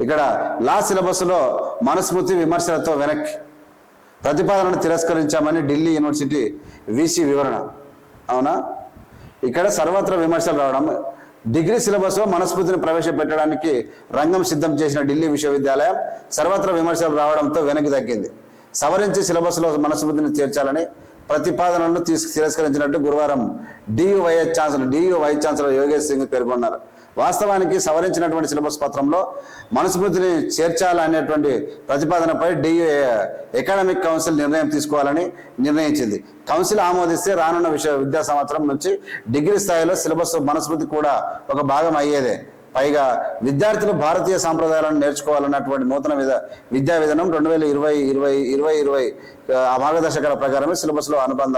ఇక్కడ లా సిలబస్లో మనుస్మృతి విమర్శలతో వెనక్కి. ప్రతిపాదనను తిరస్కరించామని ఢిల్లీ యూనివర్సిటీ వీసీ వివరణ. అవునా? ఇక్కడ సర్వత్ర విమర్శలు రావడం డిగ్రీ సిలబస్లో మనస్మృతిని ప్రవేశపెట్టడానికి రంగం సిద్ధం చేసిన ఢిల్లీ విశ్వవిద్యాలయం సర్వత్ర విమర్శలు రావడంతో వెనక్కి తగ్గింది. సవరించి సిలబస్లో మనస్ఫూర్తిని చేర్చాలని ప్రతిపాదనలను తీసుకు తిరస్కరించినట్టు గురువారం D U vice chancellor D U vice chancellor Yogesh Singh పేర్కొన్నారు. వాస్తవానికి సవరించినటువంటి సిలబస్ పత్రంలో మనుస్మృతిని చేర్చాలనేటువంటి ప్రతిపాదనపై డియు ఎకాడమిక్ కౌన్సిల్ నిర్ణయం తీసుకోవాలని నిర్ణయించింది. కౌన్సిల్ ఆమోదిస్తే రానున్న విశ్వ విద్యా సంవత్సరం నుంచి డిగ్రీ స్థాయిలో సిలబస్ మనుస్మృతి కూడా ఒక భాగం అయ్యేదే. పైగా విద్యార్థులు భారతీయ సాంప్రదాయాలను నేర్చుకోవాలన్నటువంటి నూతన విధ విద్యా విధానం రెండు వేల ఇరవై ఇరవై ఇరవై ఇరవై ఆ మార్గదర్శకాల ప్రకారమే సిలబస్లో అనుబంధ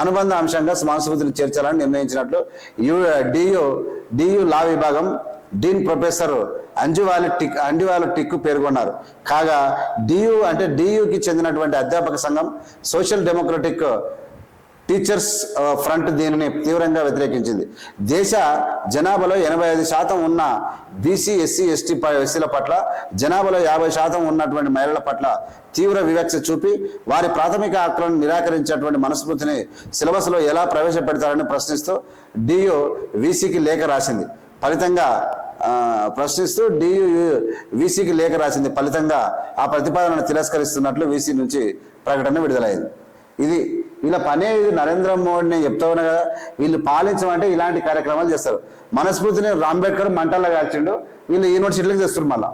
అనుబంధ అంశంగా సంస్కృతిని చేర్చాలని నిర్ణయించినట్లు యు డియు డియు లా విభాగం డీన్ ప్రొఫెసర్ అంజువాలి టిక్ అంజువాలి టిక్ పేర్కొన్నారు. కాగా డియు అంటే డియుకి చెందినటువంటి అధ్యాపక సంఘం సోషల్ డెమోక్రటిక్ టీచర్స్ ఫ్రంట్ దీనిని తీవ్రంగా వ్యతిరేకించింది. దేశ జనాభాలో ఎనభై ఐదు శాతం ఉన్న బీసీ ఎస్సీ ఎస్టీ ఎస్సీల పట్ల జనాభాలో యాభై శాతం ఉన్నటువంటి మహిళల పట్ల తీవ్ర వివక్ష చూపి వారి ప్రాథమిక హక్కులను నిరాకరించేటువంటి మనస్ఫూర్తిని సిలబస్లో ఎలా ప్రవేశపెడతారని ప్రశ్నిస్తూ డియు వీసీకి లేఖ రాసింది. ఫలితంగా ప్రశ్నిస్తూ డియు వీసీకి లేఖ రాసింది. ఫలితంగా ఆ ప్రతిపాదనను తిరస్కరిస్తున్నట్లు వీసీ నుంచి ప్రకటన విడుదలైంది. ఇది వీళ్ళ పనే ఇది నరేంద్ర మోడీని చెప్తా ఉన్నా కదా. వీళ్ళు పాలించమంటే ఇలాంటి కార్యక్రమాలు చేస్తారు. మనస్ఫూర్తిని అంబేద్కర్ మంటల్లో కాల్చిండు వీళ్ళు యూనివర్సిటీలకు తెస్తారు మళ్ళీ.